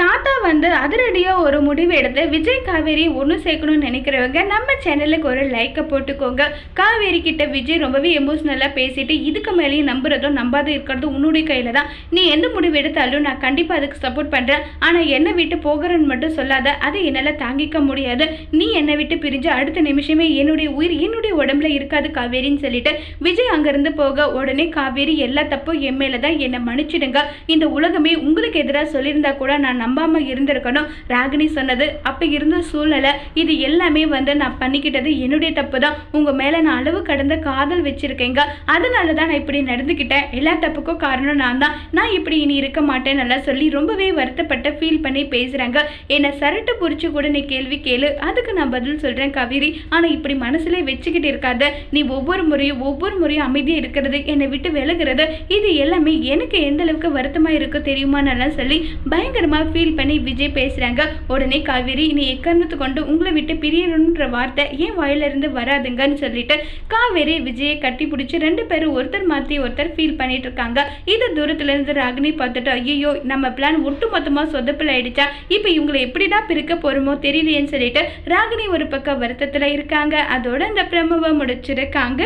தாத்தா வந்து அதிரடியாக ஒரு முடிவு எடுத்து விஜய் காவேரி ஒன்று சேர்க்கணும்னு நினைக்கிறவங்க நம்ம சேனலுக்கு ஒரு லைக்கை போட்டுக்கோங்க. காவேரி கிட்ட விஜய் ரொம்பவே எமோஷ்னலாக பேசிட்டு இதுக்கு மேலேயும் நம்புறதும் நம்பாத இருக்கிறதும் உன்னுடைய கையில் தான். நீ எந்த முடிவு எடுத்தாலும் நான் கண்டிப்பாக அதுக்கு சப்போர்ட் பண்ணுறேன் ஆனால் என்னை விட்டு போகிறேன்னு மட்டும் சொல்லாத. அதை என்னால் தாங்கிக்க முடியாது. நீ என்னை விட்டு பிரிஞ்சு அடுத்த நிமிஷமே என்னுடைய உயிர் என்னுடைய உடம்புல இருக்காது காவேரின்னு சொல்லிட்டு விஜய் அங்கேருந்து போக உடனே காவேரி எல்லா தப்பும் என் மேலே தான் என்னை மன்னிச்சிடுங்க. இந்த உலகமே உங்களுக்கு எதிராக சொல்லியிருந்தா கூட நான் நம்பாமல் இருந்திருக்கணும். ராகினி சொன்னது. அப்போ இருந்த சூழ்நிலை இது எல்லாமே வந்து நான் பண்ணிக்கிட்டது என்னுடைய தப்பு தான் உங்கள் மேலே நான் அளவு கடந்த காதல் வச்சுருக்கேங்க. அதனால தான் நான் இப்படி நடந்துக்கிட்டேன். எல்லா தப்புக்கும் காரணம் நான் தான். நான் இப்படி இனி இருக்க மாட்டேன் நல்லா சொல்லி ரொம்பவே வருத்தப்பட்ட ஃபீல் பண்ணி பேசுகிறாங்க என்னை சரட்டு பிடிச்சி கூட நீ கேள்வி கேளு. அதுக்கு நான் பதில் சொல்கிறேன் கவிரி. ஆனால் இப்படி மனசுல வச்சுக்கிட்டு இருக்காத. நீ ஒவ்வொரு முறையும் ஒவ்வொரு முறையும் அமைதியாக இருக்கிறது என்னை விட்டு விலகிறது இது எல்லாமே எனக்கு எந்த அளவுக்கு வருத்தமாக இருக்கோ தெரியுமா நல்லா சொல்லி பயங்கரமாக ஃபீல் பண்ணி விஜய் பேசுறாங்க. உடனே காவேரி நீ எக்காரணத்து கொண்டு உங்களை விட்டு பிரியணுன்ற வார்த்தை ஏன் வாயிலிருந்து வராதுங்கன்னு சொல்லிட்டு காவேரி விஜயை கட்டி பிடிச்சி ரெண்டு பேரும் ஒருத்தர் மாற்றி ஒருத்தர் ஃபீல் பண்ணிட்டு இருக்காங்க. இது தூரத்துல இருந்து ராகினி பார்த்துட்டு ஐயோ நம்ம பிளான் ஒட்டு மொத்தமாக சொதப்பில் ஆயிடுச்சா இப்போ இவங்களை எப்படிடா பிரிக்க போகிறோமோ தெரியலையேன்னு சொல்லிட்டு ராகினி ஒரு பக்கம் வருத்தத்தில் இருக்காங்க. அதோட அந்த பிரமவை முடிச்சிருக்காங்க.